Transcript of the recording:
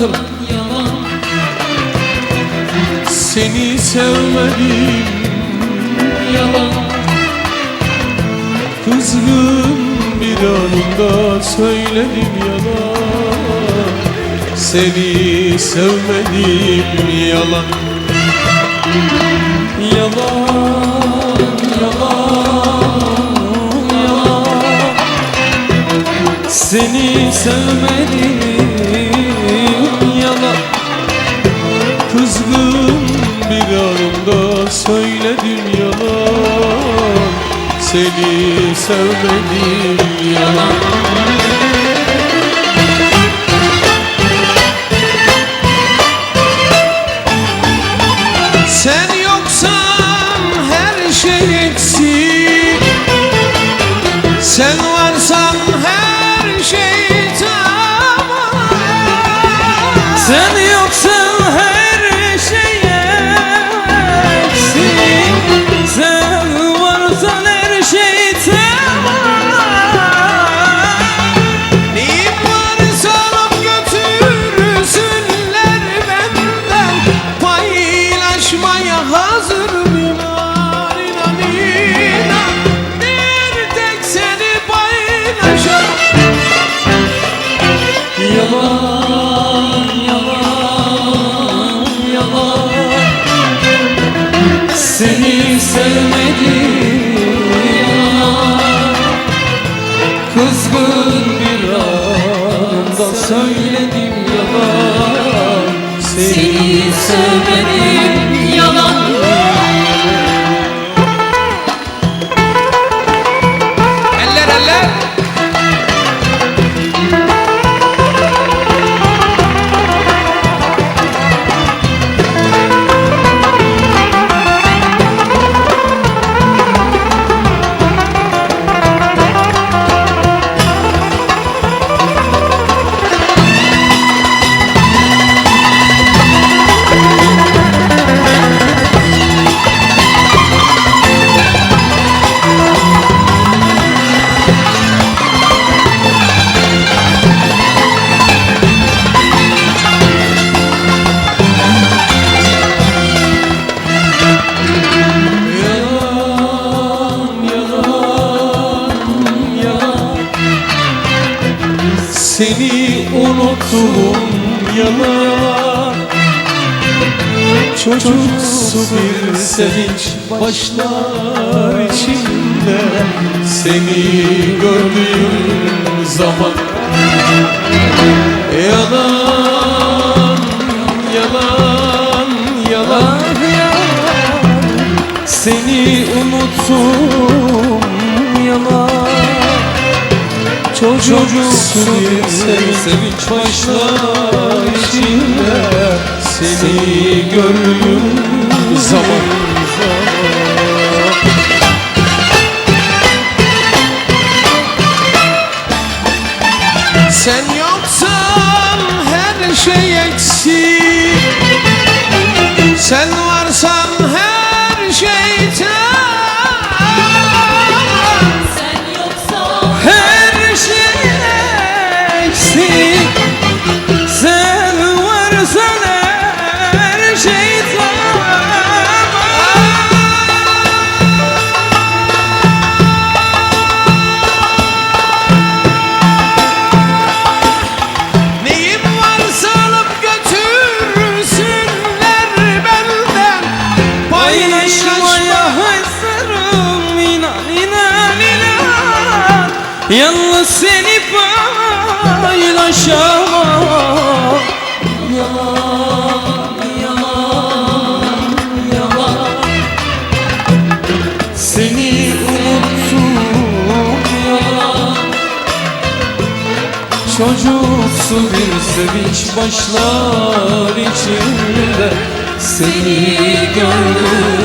yalan Seni sevmedim. Yalan Kızgın bir anında söyledim yalan. Seni sevmedim yalan. Yalan, yalan, yalan. Seni sevmedim Seni sevmedim yalan Sen yoksan her şey eksik. Sen varsan her yalan yalan yalan seni sevmedim kızgın bir anda söyledim yalan seni sevmedim Seni unuttum yalan Çocuksu bir sevinç başlar içimde. Seni gördüğüm zaman. Yalan, yalan, yalan. Seni unuttum Çocuksu bir sevinç, sevinç başlar içimde Seni gördüğüm zaman Sen yoksan her şey eksik. Sen varsan her Yalnız seni paylaşamam. Yalan yalan yalan Seni unuttum yalan Çocuksu bir sevinç başlar içimde. Seni gördüm